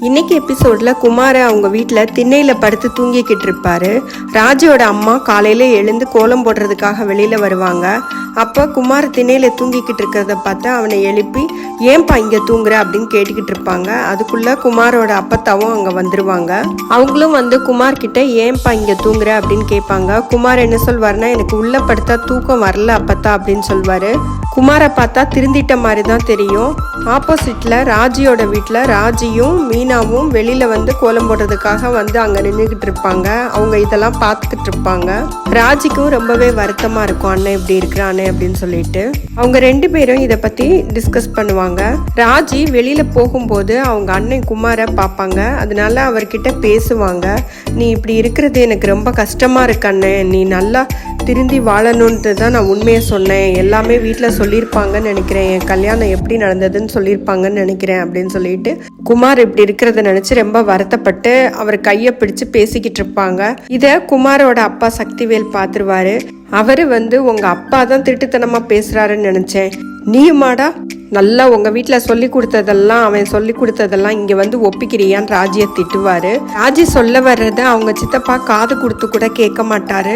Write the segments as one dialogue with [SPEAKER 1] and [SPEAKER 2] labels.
[SPEAKER 1] இன்னைக்கு எபிசோட்ல குமார அவங்க வீட்டில் திண்ணையில் படுத்து தூங்கிக்கிட்டு இருப்பாரு. ராஜோட அம்மா காலையில எழுந்து கோலம் போடுறதுக்காக வெளியில வருவாங்க. அப்போ குமார் திண்ணையில் தூங்கிக்கிட்டு இருக்கிறத பார்த்து அவனை எழுப்பி ஏன்பா இங்கே தூங்குற? அப்படின்னு கேட்டுக்கிட்டு இருப்பாங்க. அதுக்குள்ள குமாரோட அப்பத்தாவும் அங்கே வந்துருவாங்க. அவங்களும் வந்து குமார் கிட்ட ஏன்பா இங்கே தூங்குற? அப்படின்னு கேட்பாங்க. குமார் என்ன சொல்வாருன்னா எனக்கு உள்ள படுத்தா தூக்கம் வரல அப்பத்தா அப்படின்னு சொல்வாரு. குமாரை பார்த்தா திருந்திட்ட மாதிரி தான் தெரியும். ஆப்போசிட்டில் ராஜியோட வீட்டில் ராஜியும் மீனாவும் வெளியில் வந்து கோலம் போடுறதுக்காக வந்து அங்கே நின்றுக்கிட்டு இருப்பாங்க. அவங்க இதெல்லாம் பார்த்துக்கிட்டு இருப்பாங்க. ராஜிக்கும் ரொம்பவே வருத்தமாக இருக்கும். அண்ணன் இப்படி இருக்கிறானே அப்படின்னு சொல்லிட்டு. அவங்க ரெண்டு பேரும் இதை பற்றி டிஸ்கஸ் பண்ணுவாங்க. ராஜி வெளியில் போகும்போது அவங்க அண்ணன் குமாரை பார்ப்பாங்க. அதனால அவர்கிட்ட பேசுவாங்க. நீ இப்படி இருக்கிறது எனக்கு ரொம்ப கஷ்டமாக இருக்கு அண்ணன் நீ நல்லா திருந்தி வாழணுன்ட்டு தான் நான் உண்மையை சொன்னேன். எல்லாமே வீட்டில் சொல்லியிருப்பாங்கன்னு நினைக்கிறேன். என் கல்யாணம் எப்படி நடந்ததுன்னு சொல்லியிருப்பாங்கன்னு நினைக்கிறேன் அப்படின்னு சொல்லிட்டு குமார் இப்படி இருக்கிறத நினச்சி ரொம்ப வருத்தப்பட்டு அவர் கையை பிடிச்சு பேசிக்கிட்டு இருப்பாங்க. இதை குமாரோட அப்பா சக்திவேல் பார்த்துருவாரு. அவர் வந்து உங்கள் அப்பா தான் திட்டுத்தனமாக பேசுகிறாருன்னு நினச்சேன். நீயுமாடா? நல்லா உங்கள் வீட்டில் சொல்லி கொடுத்ததெல்லாம் அவன் சொல்லி கொடுத்ததெல்லாம் இங்கே வந்து ஒப்பிக்கிறியான்னு ராஜியை திட்டுவார். ராஜி சொல்ல வர்றதை அவங்க சித்தப்பா காது கொடுத்து கூட கேட்க மாட்டார்.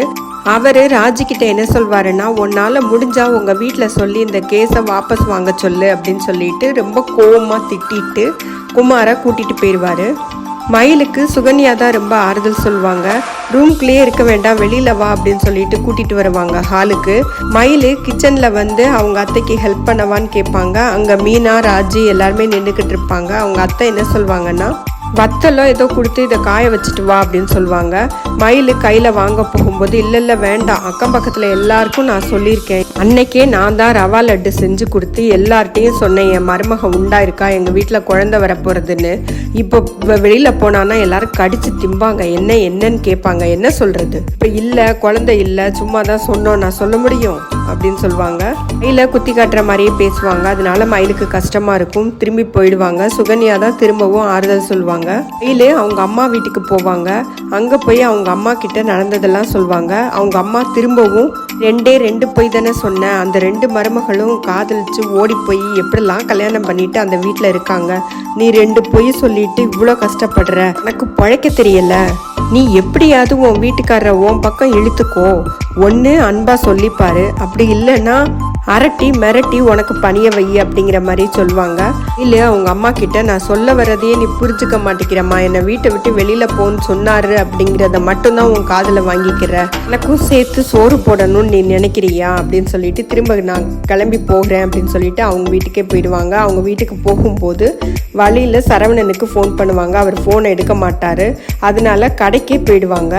[SPEAKER 1] அவர் ராஜிக்கிட்ட என்ன சொல்வாருன்னா உன்னால் முடிஞ்சால் உங்கள் வீட்டில் சொல்லி இந்த கேஸை வாபஸ் வாங்க சொல்லு அப்படின்னு சொல்லிட்டு ரொம்ப கோபமாக திட்டிட்டு குமாரை கூட்டிகிட்டு போயிடுவாரு மயிலுக்கு சுகன்யா தான் ரொம்ப ஆறுதல் சொல்லுவாங்க. ரூம்குள்ளேயே இருக்க வேண்டாம் வெளியில வா அப்படின்னு சொல்லிட்டு கூட்டிட்டு வருவாங்க ஹாலுக்கு. மயில் கிச்சன்ல வந்து அவங்க அத்தைக்கு ஹெல்ப் பண்ணவான்னு கேட்பாங்க. அங்க மீனா ராஜி எல்லாருமே நின்றுக்கிட்டு இருப்பாங்க. அவங்க அத்தை என்ன சொல்லுவாங்கன்னா வத்தெல்லாம் ஏதோ கொடுத்து இதை காய வச்சுட்டு வா அப்படின்னு சொல்லுவாங்க. மயில் கையில் வாங்க போகும்போது இல்லை இல்லை வேண்டாம். அக்கம் பக்கத்தில் எல்லாருக்கும் நான் சொல்லியிருக்கேன். அன்னைக்கே நான் தான் ரவா லட்டு செஞ்சு கொடுத்து எல்லார்ட்டையும் சொன்னேன். என் மருமக உண்டா இருக்கா? எங்கள் வீட்டில் குழந்தை வர போகிறதுன்னு இப்போ வெளியில் போனான்னா எல்லாரும் கடிச்சு திம்பாங்க. என்ன என்னன்னு கேட்பாங்க. என்ன சொல்கிறது இப்போ இல்லை குழந்தை இல்லை. சும்மா தான் சொன்னோம். நான் சொல்ல முடியும்? அப்படின்னு சொல்லுவாங்க. மயில குத்தி காட்டுற மாதிரியே பேசுவாங்க. அதனால மயிலுக்கு கஷ்டமாக இருக்கும். திரும்பி போயிடுவாங்க. சுகன்யா தான் திரும்பவும் ஆறுதல் சொல்லுவாங்க. மயில் அவங்க அம்மா வீட்டுக்கு போவாங்க. அங்கே போய் அவங்க அம்மா கிட்ட நடந்ததெல்லாம் சொல்லுவாங்க. அவங்க அம்மா திரும்பவும் ரெண்டே ரெண்டு பொய் தானே சொன்னேன் அந்த ரெண்டு மருமகளும் காதலிச்சு ஓடி போய் எப்படிலாம் கல்யாணம் பண்ணிட்டு அந்த வீட்டில் இருக்காங்க. நீ ரெண்டு பொய் சொல்லிட்டு இவ்வளோ கஷ்டப்படுற. எனக்கு பழைக்க தெரியல. நீ எப்படியாவது உன் வீட்டுக்காரரை உன் பக்கம் இழுத்துக்கோ. ஒன்று அன்பாக சொல்லிப்பாரு. அப்படி இல்லைன்னா அரட்டி மிரட்டி உனக்கு பணிய வை அப்படிங்கிற மாதிரி சொல்லுவாங்க. இல்லை அவங்க அம்மா கிட்ட நான் சொல்ல வரதையே நீ புரிஞ்சுக்க மாட்டேங்கிறம்மா. என்னை வீட்டை விட்டு வெளியில போன்னு சொன்னாரு அப்படிங்கிறத மட்டும்தான் உன் காதில் வாங்கிக்கிற. எனக்கும் சேர்த்து சோறு போடணும்னு நீ நினைக்கிறியா அப்படின்னு சொல்லிட்டு திரும்ப நான் கிளம்பி போகிறேன் அப்படின்னு சொல்லிட்டு அவங்க வீட்டுக்கே போயிடுவாங்க. அவங்க வீட்டுக்கு போகும்போது வழியில் சரவணனுக்கு ஃபோன் பண்ணுவாங்க. அவர் ஃபோனை எடுக்க மாட்டார். அதனால கடைக்கே போயிடுவாங்க.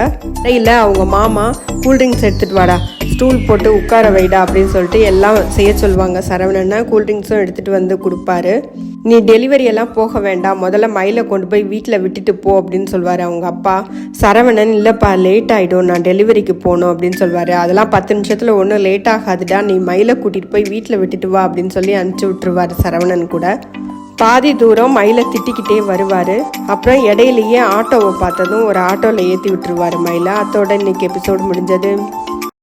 [SPEAKER 1] இல்லை அவங்க மாமா கூல்ட்ரிங்க்ஸ் எடுத்துகிட்டு வாடா. ஸ்டூல் போட்டு உட்கார வைடா அப்படின்னு சொல்லிட்டு எல்லாம் செய்ய சொல்லுவாங்க. சரவணன்னா கூல்ட்ரிங்க்ஸும் எடுத்துகிட்டு வந்து கொடுப்பாரு. நீ டெலிவரி எல்லாம் போக வேண்டாம். முதல்ல மயிலை கொண்டு போய் வீட்டில் விட்டுட்டு போ அப்படின்னு சொல்வார் அவங்க அப்பா. சரவணன் இல்லைப்பா லேட் ஆகிடும் நான் டெலிவரிக்கு போகணும் அப்படின்னு சொல்வார். அதெல்லாம் பத்து நிமிஷத்தில் ஒன்றும் லேட் ஆகாதுடா. நீ மயிலை கூட்டிகிட்டு போய் வீட்டில் விட்டுட்டு வா அப்படின்னு சொல்லி அனுப்பிச்சி விட்டுருவார் சரவணன் கூட. பாதி தூரம் மயிலை திட்டிக்கிட்டே வருவார். அப்புறம் இடையிலேயே ஆட்டோவை பார்த்ததும் ஒரு ஆட்டோவில் ஏற்றி விட்டுருவார் மயிலை. அத்தோட இன்னைக்கு எபிசோடு முடிஞ்சது.